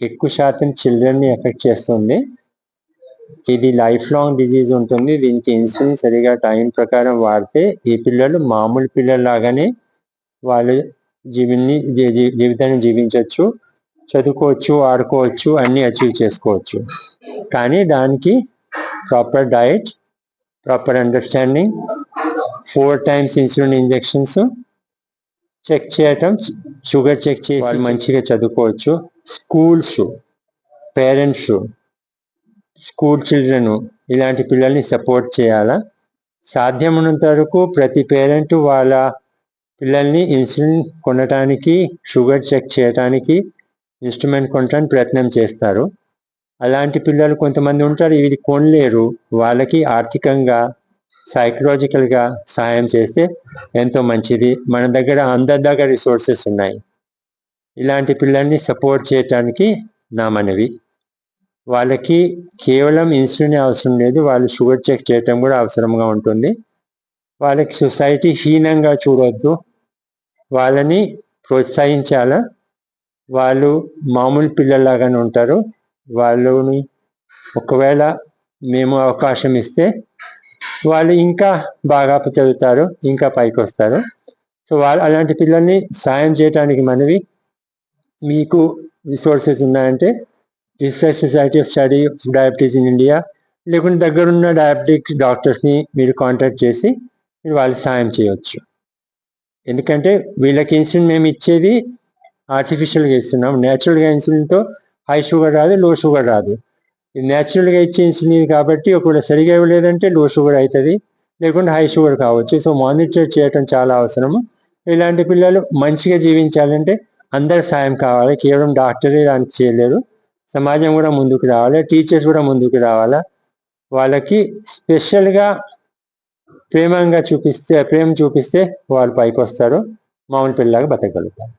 ఎక్కువ శాతం చిల్డ్రన్ని ఎఫెక్ట్ చేస్తుంది. ఇది లైఫ్ లాంగ్ డిజీజ్ ఉంటుంది. దీనికి ఇన్సులిన్ సరిగా టైం ప్రకారం వాడితే ఈ పిల్లలు మామూలు పిల్లల లాగానే వాళ్ళు జీవిని జీవితాన్ని జీవించవచ్చు. చదువుకోవచ్చు ఆడుకోవచ్చు అన్ని అచీవ్ చేసుకోవచ్చు. కానీ దానికి proper diet proper understanding four times insulin injections check చేయటం షుగర్ చెక్ చేసి మంచిగా చదువుకోవచ్చు. స్కూల్స్ పేరెంట్స్ స్కూల్ చిల్డ్రన్ ఇలాంటి పిల్లల్ని సపోర్ట్ చేయాలా? సాధ్యమైనంత వరకు ప్రతి పేరెంట్ వాళ్ళ పిల్లల్ని ఇన్సులిన్ కొనటానికి షుగర్ చెక్ చేయటానికి ఇన్స్ట్రుమెంట్ కొనడానికి ప్రయత్నం చేస్తారు. అలాంటి పిల్లలు కొంతమంది ఉంటారు ఇది కొనలేరు. వాళ్ళకి ఆర్థికంగా సైకలాజికల్గా సహాయం చేస్తే ఎంతో మంచిది. మన దగ్గర అందరి దగ్గర రిసోర్సెస్ ఉన్నాయి. ఇలాంటి పిల్లల్ని సపోర్ట్ చేయటానికి నా మనవి వాళ్ళకి కేవలం ఇన్సులిన్ అవసరం లేదు వాళ్ళు షుగర్ చెక్ చేయటం కూడా అవసరంగా ఉంటుంది. వాళ్ళకి సొసైటీ హీనంగా చూడొద్దు. వాళ్ళని ప్రోత్సహించాలా? వాళ్ళు మామూలు పిల్లలాగానే ఉంటారు. వాళ్ళని ఒకవేళ మేము అవకాశం ఇస్తే వాళ్ళు ఇంకా బాగా చదువుతారు ఇంకా పైకి వస్తారు సో వాళ్ళు అలాంటి పిల్లల్ని సాయం చేయడానికి మనవి మీకు రిసోర్సెస్ ఉన్నాయంటే research society of study diabetes in India లేకుంటే దగ్గరున్న డయాబెటిక్ డాక్టర్స్ని మీరు కాంటాక్ట్ చేసి మీరు వాళ్ళకి సాయం చేయవచ్చు ఎందుకంటే వీళ్ళకి ఇన్సులిన్ మేము ఇచ్చేది ఆర్టిఫిషియల్గా ఇస్తున్నాం. న్యాచురల్గా ఇన్సులిన్తో హై షుగర్ రాదు లో షుగర్ రాదు. ఇది న్యాచురల్గా ఇచ్చే ఇన్సులిన్ కాబట్టి ఒకవేళ సరిగా ఇవ్వలేదంటే లో షుగర్ అవుతుంది లేకుంటే హై షుగర్ కావచ్చు. సో మానిటర్ చేయటం చాలా అవసరము. ఇలాంటి పిల్లలు మంచిగా జీవించాలంటే అందరి సాయం కావాలి కేవలం డాక్టరే దానికి చేయలేరు. సమాజం కూడా ముందుకు రావాలి టీచర్స్ కూడా ముందుకు రావాలా? వాళ్ళకి స్పెషల్గా ప్రేమంగా చూపిస్తే ప్రేమ చూపిస్తే వాళ్ళు పైకి వస్తారు మామూలు పిల్లలాగా బతకగలుగుతారు.